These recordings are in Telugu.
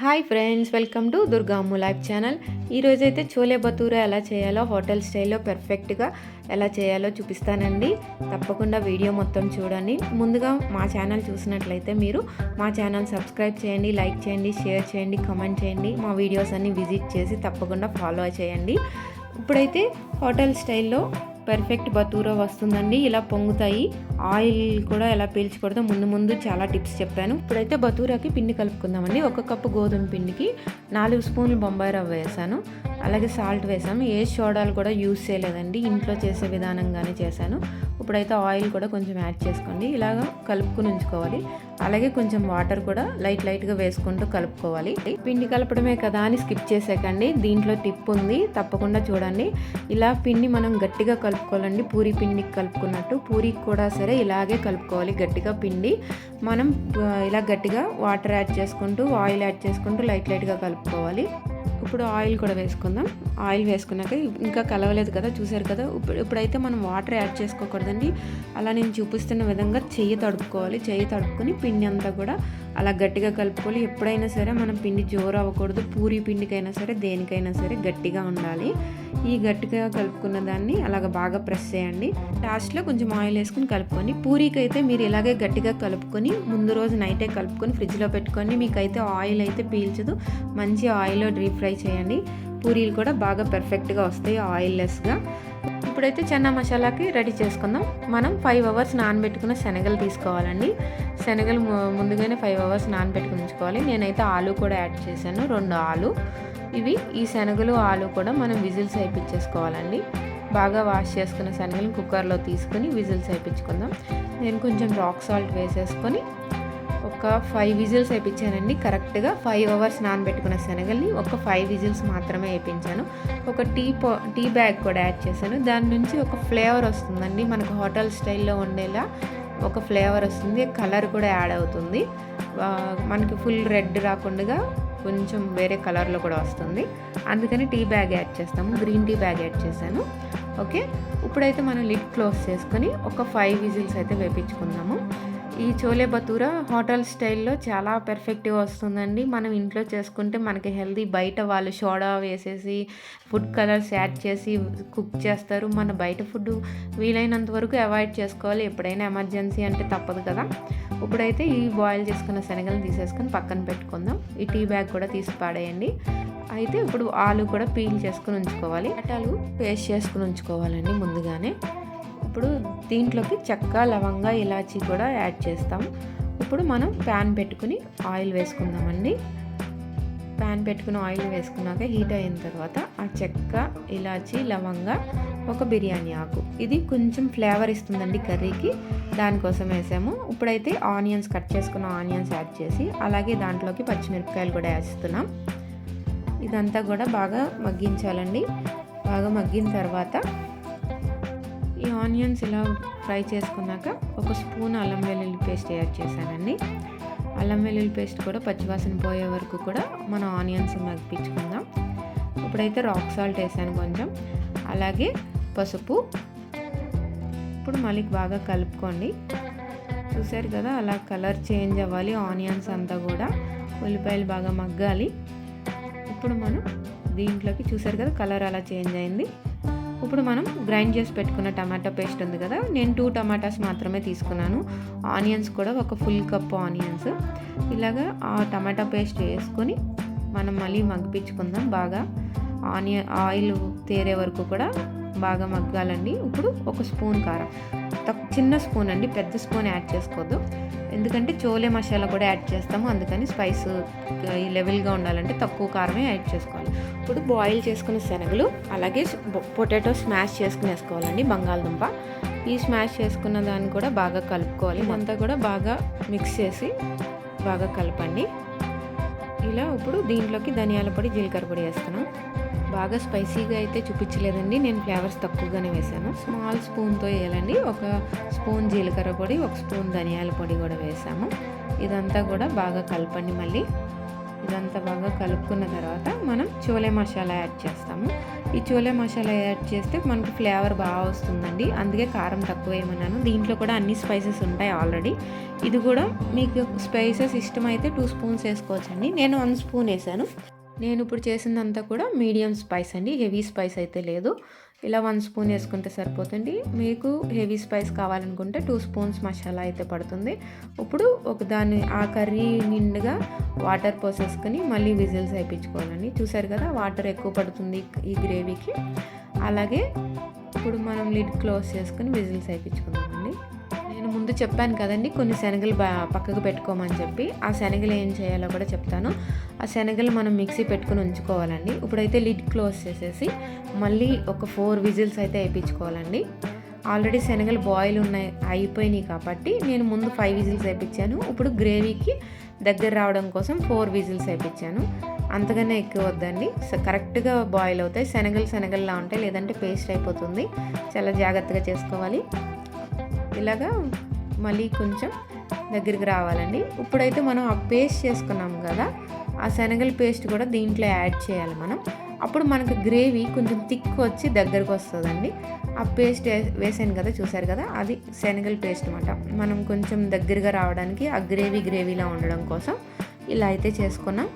Hi friends welcome to Durgammu life channel. ఈరోజైతే చోలే బతూరా ఎలా చేయాలో హోటల్ స్టైల్లో పర్ఫెక్ట్గా ఎలా చేయాలో చూపిస్తానండి. తప్పకుండా వీడియో మొత్తం చూడండి. ముందుగా మా ఛానల్ చూసినట్లయితే మీరు మా ఛానల్ సబ్స్క్రైబ్ చేయండి లైక్ చేయండి షేర్ చేయండి కమెంట్ చేయండి. మా వీడియోస్ అన్ని విజిట్ చేసి తప్పకుండా ఫాలో చేయండి. ఇప్పుడైతే హోటల్ స్టైల్లో పర్ఫెక్ట్ బతూరా వస్తుందండి. ఇలా పొంగుతాయి. ఆయిల్ కూడా ఎలా పీల్చకూడదో ముందు ముందు చాలా టిప్స్ చెప్పాను. ఇప్పుడైతే బతూరాకి పిండి కలుపుకుందామండి. ఒక కప్పు గోధుమ పిండికి నాలుగు స్పూన్లు బొంబాయి రవ్వ వేసాను. అలాగే సాల్ట్ వేసాము. ఏ సోడాలు కూడా యూస్ చేయలేదండి. ఇంట్లో చేసే విధానంగానే చేశాను. ఇప్పుడైతే ఆయిల్ కూడా కొంచెం యాడ్ చేసుకోండి. ఇలాగ కలుపుకుని ఉంచుకోవాలి. అలాగే కొంచెం వాటర్ కూడా లైట్ లైట్గా వేసుకుంటూ కలుపుకోవాలి. పిండి కలపడమే కదా అని స్కిప్ చేసేకండి. దీంట్లో టిప్ ఉంది. తప్పకుండా చూడండి. ఇలా పిండి మనం గట్టిగా కలుపుకోవాలండి. పూరి పిండికి కలుపుకున్నట్టు. పూరికి కూడా సరే ఇలాగే కలుపుకోవాలి. గట్టిగా పిండి మనం ఇలా గట్టిగా వాటర్ యాడ్ చేసుకుంటూ ఆయిల్ యాడ్ చేసుకుంటూ లైట్ లైట్గా కలుపుకోవాలి. ఇప్పుడు ఆయిల్ కూడా వేసుకుందాం. ఆయిల్ వేసుకున్నాక ఇంకా కలవలేదు కదా చూసారు కదా? ఇప్పుడు ఇప్పుడైతే మనం వాటర్ యాడ్ చేసుకోకూడదండి. అలా నేను చూపిస్తున్న విధంగా చెయ్యి తడుపుకోవాలి. చెయ్యి తడుపుకొని పిండి అంతా కూడా అలా గట్టిగా కలుపుకొని ఎప్పుడైనా సరే మనం పిండి జోరు అవ్వకూడదు. పూరి పిండికైనా సరే దేనికైనా సరే గట్టిగా ఉండాలి. ఈ గట్టిగా కలుపుకున్న దాన్ని అలాగ బాగా ప్రెస్ చేయండి. లాస్ట్లో కొంచెం ఆయిల్ వేసుకుని కలుపుకొని పూరీకి అయితే మీరు ఇలాగే గట్టిగా కలుపుకొని ముందు రోజు నైటే కలుపుకొని ఫ్రిడ్జ్లో పెట్టుకొని మీకైతే ఆయిల్ అయితే పీల్చదు. మంచి ఆయిల్లో డీప్ ఫ్రై చేయండి. పూరీలు కూడా బాగా పర్ఫెక్ట్గా వస్తాయి ఆయిల్లెస్గా. ఇప్పుడైతే చెన్న మసాలాకి రెడీ చేసుకుందాం. మనం ఫైవ్ అవర్స్ నానబెట్టుకున్న శనగలు తీసుకోవాలండి. శనగలు ముందుగానే ఫైవ్ అవర్స్ నానబెట్టుకుని ఉంచుకోవాలి. నేనైతే ఆలు కూడా యాడ్ చేశాను రెండు ఆలు. ఇవి ఈ శనగలు ఆలు కూడా మనం విజిల్స్ వేయించేసుకోవాలండి. బాగా వాష్ చేసుకున్న శనగలు కుక్కర్లో తీసుకుని విజిల్స్ వేయించుకుందాం. నేను కొంచెం రాక్ సాల్ట్ వేసేసుకొని ఒక ఫైవ్ విజిల్స్ వేయించానండి కరెక్ట్గా ఫైవ్ అవర్స్ నానబెట్టుకున్న శనగల్ని ఒక ఫైవ్ విజిల్స్ మాత్రమే వేయించాను ఒక టీ పో టీ బ్యాగ్ కూడా యాడ్ చేశాను. దాని నుంచి ఒక ఫ్లేవర్ వస్తుందండి. మనకు హోటల్ స్టైల్లో ఉండేలా ఒక ఫ్లేవర్ వస్తుంది. కలర్ కూడా యాడ్ అవుతుంది. మనకి ఫుల్ రెడ్ రాకుండా కొంచెం వేరే కలర్లో కూడా వస్తుంది. అందుకని టీ బ్యాగ్ యాడ్ చేస్తాము. గ్రీన్ టీ బ్యాగ్ యాడ్ చేశాను. ఓకే ఇప్పుడైతే మనం లిడ్ క్లోజ్ చేసుకొని ఒక ఫైవ్ విజిల్స్ అయితే వేపించుకుందాము. ఈ చోలే బతూరా హోటల్ స్టైల్లో చాలా పెర్ఫెక్ట్గా వస్తుందండి. మనం ఇంట్లో చేసుకుంటే మనకి హెల్దీ బయట వాళ్ళు సోడా వేసేసి ఫుడ్ కలర్స్ యాడ్ చేసి కుక్ చేస్తారు. మన బయట ఫుడ్ వీలైనంత వరకు అవాయిడ్ చేసుకోవాలి. ఎప్పుడైనా ఎమర్జెన్సీ అంటే తప్పదు కదా. ఇప్పుడైతే ఈ బాయిల్ చేసుకున్న శనగలు తీసేసుకొని పక్కన పెట్టుకుందాం. ఈ టీ బ్యాగ్ కూడా తీసి పాడేయండి. అయితే ఇప్పుడు ఆలు కూడా పీల్ చేసుకుని ఉంచుకోవాలి. అటాలు పేస్ట్ చేసుకుని ఉంచుకోవాలండి ముందుగానే. ఇప్పుడు దీంట్లోకి చెక్క లవంగా ఇలాచీ కూడా యాడ్ చేస్తాం. ఇప్పుడు మనం ప్యాన్ పెట్టుకుని ఆయిల్ వేసుకుందామండి. ప్యాన్ పెట్టుకుని ఆయిల్ వేసుకున్నాక హీట్ అయిన తర్వాత ఆ చెక్క ఇలాచీ లవంగా ఒక బిర్యానీ ఆకు. ఇది కొంచెం ఫ్లేవర్ ఇస్తుందండి కర్రీకి. దానికోసం వేసాము. ఇప్పుడైతే ఆనియన్స్ కట్ చేసుకున్న ఆనియన్స్ యాడ్ చేసి అలాగే దాంట్లోకి పచ్చిమిరపకాయలు కూడా వేస్తున్నాం ఇదంతా కూడా బాగా మగ్గించాలండి. బాగా మగ్గిన తర్వాత ఆనియన్స్ ఇలా ఫ్రై చేసుకున్నాక ఒక స్పూన్ అల్లం వెల్లుల్లి పేస్ట్ యాడ్ చేశానండి. అల్లం వెల్లుల్లి పేస్ట్ కూడా పచ్చివాసన పోయే వరకు కూడా మనం ఆనియన్స్ మగ్గించుకుందాం. ఇప్పుడైతే రాక్ సాల్ట్ వేసాను కొంచెం. అలాగే పసుపు. ఇప్పుడు మళ్ళీ బాగా కలుపుకోండి. చూసారు కదా అలా కలర్ చేంజ్ అవ్వాలి. ఆనియన్స్ అంతా కూడా ఉల్లిపాయలు బాగా మగ్గాలి. ఇప్పుడు మనం దీంట్లోకి చూసారు కదా కలర్ అలా చేంజ్ అయింది. ఇప్పుడు మనం గ్రైండ్ చేసి పెట్టుకున్న టమాటా పేస్ట్ ఉంది కదా నేను టూ టమాటాస్ మాత్రమే తీసుకున్నాను. ఆనియన్స్ కూడా ఒక ఫుల్ కప్ ఆనియన్స్. ఇలాగా ఆ టమాటా పేస్ట్ వేసుకొని మనం మళ్ళీ మగ్గిపించుకుందాం బాగా. ఆనియన్ ఆయిల్ తేరే వరకు కూడా బాగా మగ్గాలండి. ఇప్పుడు ఒక స్పూన్ కారం. తక్ చిన్న స్పూన్ అండి పెద్ద స్పూన్ యాడ్ చేసుకోవద్దు. ఎందుకంటే చోలే మసాలా కూడా యాడ్ చేస్తాము. అందుకని స్పైస్ ఈ లెవెల్గా ఉండాలంటే తక్కువ కారమే యాడ్ చేసుకోవాలి. ఇప్పుడు బాయిల్ చేసుకున్న శనగలు అలాగే పొటాటో స్మాష్ చేసుకుని వేసుకోవాలండి బంగాళదుంప. ఈ స్మాష్ చేసుకున్న దాన్ని కూడా బాగా కలుపుకోవాలి. అంతా కూడా బాగా మిక్స్ చేసి బాగా కలపండి. ఇలా ఇప్పుడు దీంట్లోకి ధనియాల పొడి జీలకర్ర పొడి వేస్తున్నాం. బాగా స్పైసీగా అయితే చూపించలేదండి. నేను ఫ్లేవర్స్ తక్కువగానే వేసాను స్మాల్ స్పూన్తో వేయాలండి. ఒక స్పూన్ జీలకర్ర పొడి ఒక స్పూన్ ధనియాల పొడి కూడా వేసాము. ఇదంతా కూడా బాగా కలపండి మళ్ళీ. ఇదంతా బాగా కలుపుకున్న తర్వాత మనం చోలే మసాలా యాడ్ చేస్తాము. ఈ చోలే మసాలా యాడ్ చేస్తే మనకు ఫ్లేవర్ బాగా వస్తుందండి. అందుకే కారం తక్కువ వేయమన్నాను. దీంట్లో కూడా అన్ని స్పైసెస్ ఉంటాయి ఆల్రెడీ. ఇది కూడా మీకు స్పైసెస్ ఇష్టమైతే టూ స్పూన్స్ వేసుకోవచ్చండి. నేను వన్ స్పూన్ వేసాను. నేను ఇప్పుడు చేసిందంతా కూడా మీడియం స్పైస్ అండి హెవీ స్పైస్ అయితే లేదు. ఇలా వన్ స్పూన్ వేసుకుంటే సరిపోతుంది. మీకు హెవీ స్పైస్ కావాలనుకుంటే టూ స్పూన్స్ మసాలా అయితే పడుతుంది. ఇప్పుడు ఒక దాన్ని ఆ కర్రీ నిండుగా వాటర్ పోసేసుకొని మళ్ళీ విజిల్స్ వేయించుకోవాలండి. చూసారు కదా వాటర్ ఎక్కువ పడుతుంది ఈ గ్రేవీకి. అలాగే ఇప్పుడు మనం లిడ్ క్లోజ్ చేసుకుని విజిల్స్ వేయించుకుందామండి ముందు చెప్పాను కదండి కొన్ని శనగలు బా పక్కకు పెట్టుకోమని చెప్పి ఆ శనగలు ఏం చేయాలో కూడా చెప్తాను. ఆ శనగలు మనం మిక్సీ పెట్టుకుని ఉంచుకోవాలండి. ఇప్పుడైతే లిడ్ క్లోజ్ చేసేసి మళ్ళీ ఒక ఫోర్ విజిల్స్ అయితే వేయించుకోవాలండి. ఆల్రెడీ శనగలు బాయిల్ ఉన్నాయి అయిపోయినాయి కాబట్టి నేను ముందు ఫైవ్ విజిల్స్ వేయించాను. ఇప్పుడు గ్రేవీకి దగ్గర రావడం కోసం ఫోర్ విజిల్స్ వేయించాను. అంతకన్నా ఎక్కువ వద్దండి. సో కరెక్ట్గా బాయిల్ అవుతాయి. శనగలు శనగల్లా ఉంటాయి. లేదంటే పేస్ట్ అయిపోతుంది. చాలా జాగ్రత్తగా చేసుకోవాలి. ఇలాగా మళ్ళీ కొంచెం దగ్గరికి రావాలండి. ఇప్పుడైతే మనం ఆ పేస్ట్ చేసుకున్నాం కదా ఆ శనగల పేస్ట్ కూడా దీంట్లో యాడ్ చేయాలి మనం. అప్పుడు మనకు గ్రేవీ కొంచెం థిక్ వచ్చి దగ్గరకు వస్తుందండి. ఆ పేస్ట్ వేసాను కదా చూసారు కదా అది శనగల పేస్ట్ అనమాట మనం కొంచెం దగ్గరగా రావడానికి ఆ గ్రేవీ గ్రేవీలా ఉండడం కోసం ఇలా అయితే చేసుకున్నాం.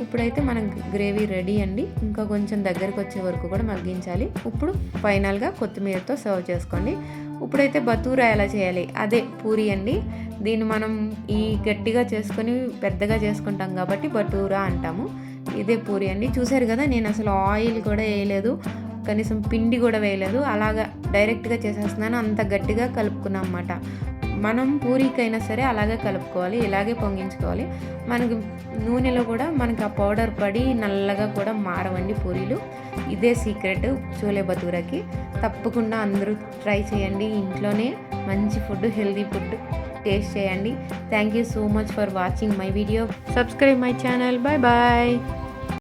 ఇప్పుడైతే మనం గ్రేవీ రెడీ అండి. ఇంకా కొంచెం దగ్గరకు వచ్చే వరకు కూడా మగ్గించాలి. ఇప్పుడు ఫైనల్గా కొత్తిమీరతో సర్వ్ చేసుకోండి. ఇప్పుడైతే బతూరా ఎలా చేయాలి? అదే పూరి అండి. దీన్ని మనం ఈ గట్టిగా చేసుకొని పెద్దగా చేసుకుంటాం కాబట్టి బటూరా అంటాము. ఇదే పూరి అండి. చూశారు కదా నేను అసలు ఆయిల్ కూడా వేయలేదు. కనీసం పిండి కూడా వేయలేదు. అలాగా డైరెక్ట్గా చేసేస్తున్నాను. అంత గట్టిగా కలుపుకున్నాం అన్నమాట. మనం పూరికైనా సరే అలాగే కలుపుకోవాలి ఇలాగే పొంగించుకోవాలి. మనకి నూనెలో కూడా మనకి ఆ పౌడర్ పడి నల్లగా కూడా మారవండి పూరీలు. ఇదే సీక్రెట్ చోలే బతూరకి. తప్పకుండా అందరూ ట్రై చేయండి. ఇంట్లోనే మంచి ఫుడ్ హెల్దీ ఫుడ్ టేస్ట్ చేయండి. Thank you so much for watching my video. Subscribe my channel. Bye bye.